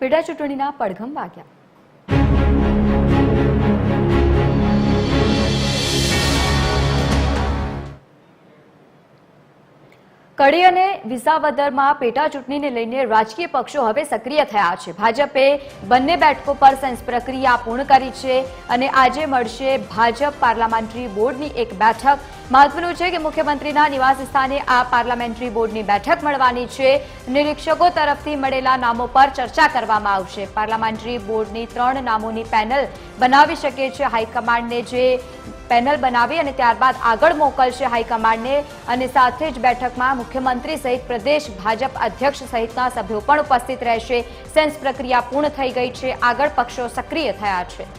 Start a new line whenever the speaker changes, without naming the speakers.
પેટા ચૂંટણીના પડઘમ વાગ્યા. કડી અને વિસાવદરમાં પેટા ચૂંટણીને લઈને રાજકીય પક્ષો હવે સક્રિય થયા છે. ભાજપે બંને બેઠકો પર સેન્સ પ્રક્રિયા પૂર્ણ કરી છે અને આજે મળશે ભાજપ પાર્લામેન્ટરી બોર્ડની એક બેઠક મહત્વનું છે કે મુખ્યમંત્રીના નિવાસ સ્થાને આ પાર્લામેન્ટરી બોર્ડની બેઠક મળવાની છે. નિરીક્ષકો તરફથી મળેલા નામો પર ચર્ચા કરવામાં આવશે. પાર્લામેન્ટરી બોર્ડની ત્રણ નામોની પેનલ બનાવી શકે છે હાઈકમાન્ડને જે પેનલ બનાવી અને ત્યારબાદ આગળ મોકલશે હાઈકમાન્ડને અને સાથે જ બેઠકમાં મુખ્યમંત્રી સહિત પ્રદેશ ભાજપ અધ્યક્ષ સહિતના સભ્યો પણ ઉપસ્થિત રહેશે. સેન્સ પ્રક્રિયા પૂર્ણ થઈ ગઈ છે. આગળ પક્ષો સક્રિય થયા છે.